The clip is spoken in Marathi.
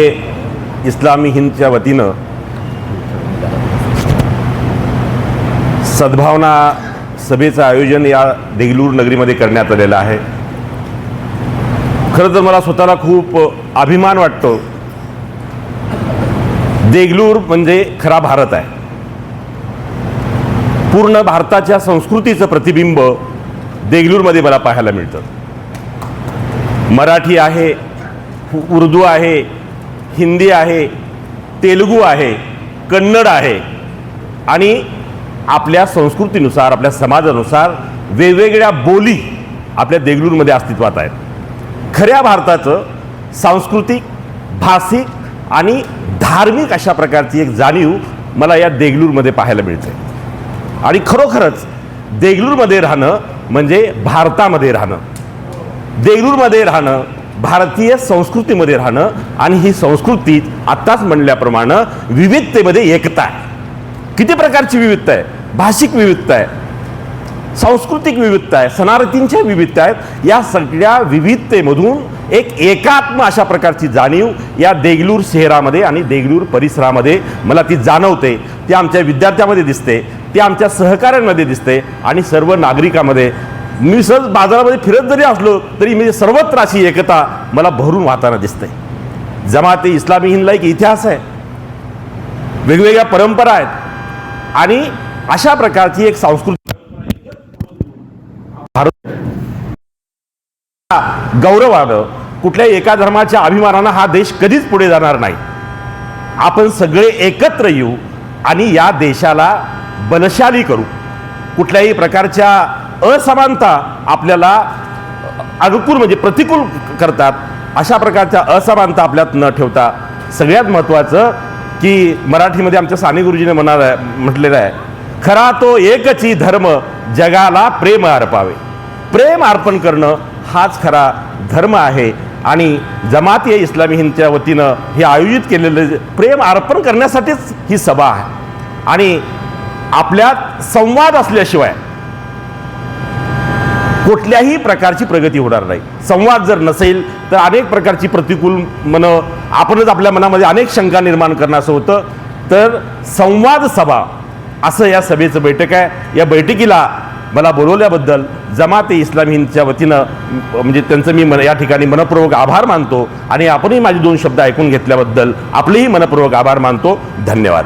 हे इस्लामी हिंदच्या वतीनं सद्भावना सभेचं आयोजन या देगलूर नगरीमध्ये करण्यात आलेलं आहे. खरं तर मला स्वतःला खूप अभिमान वाटतो. देगलूर म्हणजे खरा भारत आहे. पूर्ण भारताच्या संस्कृतीचं प्रतिबिंब देगलूरमध्ये मला पाहायला मिळतं. मराठी आहे उर्दू आहे हिंदी आहे तेलुगू आहे कन्नड आहे आणि आपल्या संस्कृतीनुसार आपल्या समाजानुसार वेगवेगळ्या बोली आपल्या देगलूरमध्ये अस्तित्वात आहेत. खऱ्या भारताचं सांस्कृतिक भाषिक आणि धार्मिक अशा प्रकारची एक जाणीव मला या देगलूरमध्ये पाहायला मिळते. आणि खरोखरच देगलूरमध्ये राहणं म्हणजे भारतामध्ये राहणं. देगलूरमध्ये राहणं भारतीय संस्कृतीमध्ये राहणं आणि ही संस्कृती आत्ताच म्हणल्याप्रमाणे विविधतेमध्ये एकता आहे. किती प्रकारची विविधता आहे? भाषिक विविधता आहे. सांस्कृतिक विविधता आहे. सनारतींच्या विविधता आहेत. या सगळ्या विविधतेमधून एक एकात्म अशा प्रकारची जाणीव या देगलूर शहरामध्ये आणि देगलूर परिसरामध्ये मला ती जाणवते. ती आमच्या विद्यार्थ्यामध्ये दिसते. ती आमच्या सहकाऱ्यांमध्ये दिसते आणि सर्व नागरिकामध्ये मी सहज बाजारामध्ये फिरत जरी असलो तरी मी सर्वत्र अशी एकता मला भरून वाहताना दिसते जमाते इस्लामी हिंदला एक इतिहास आहे. वेगवेगळ्या परंपरा आहेत. आणि अशा प्रकारची एक सांस्कृतिक गौरवानं कुठल्याही एका धर्माच्या अभिमानानं हा देश कधीच पुढे जाणार नाही. आपण सगळे एकत्र येऊ आणि या देशाला बलशाली करू. कुठल्याही प्रकारच्या असमानता आपल्याला अनुकूल म्हणजे प्रतिकूल करतात अशा प्रकारच्या असमानता आपल्यात न ठेवता सगळ्यात महत्त्वाचं की मराठीमध्ये आमच्या साने गुरुजीने म्हणाला आहे म्हटलेलं आहे खरा तो एकची धर्म जगाला प्रेम अर्पावे. प्रेम अर्पण करणं हाच खरा धर्म आहे आणि जमाती इस्लामी हिंदच्या वतीनं हे आयोजित केलेलं प्रेम अर्पण करण्यासाठीच ही सभा आहे. आणि आपल्यात संवाद असल्याशिवाय कुठल्याही प्रकारची प्रगती होणार नाही. संवाद जर नसेल तर अनेक प्रकारची प्रतिकूल मन आपणच आपल्या मनामध्ये अनेक शंका निर्माण करणं असं होतं. तर संवाद सभा असं या सभेचं बैठक आहे. या बैठकीला मला बोलवल्याबद्दल जमाते इस्लामी हिंदच्या वतीनं म्हणजे त्यांचं मी मन या ठिकाणी मनपूर्वक आभार मानतो. आणि आपणही माझे दोन शब्द ऐकून घेतल्याबद्दल आपलेही मनपूर्वक आभार मानतो. धन्यवाद.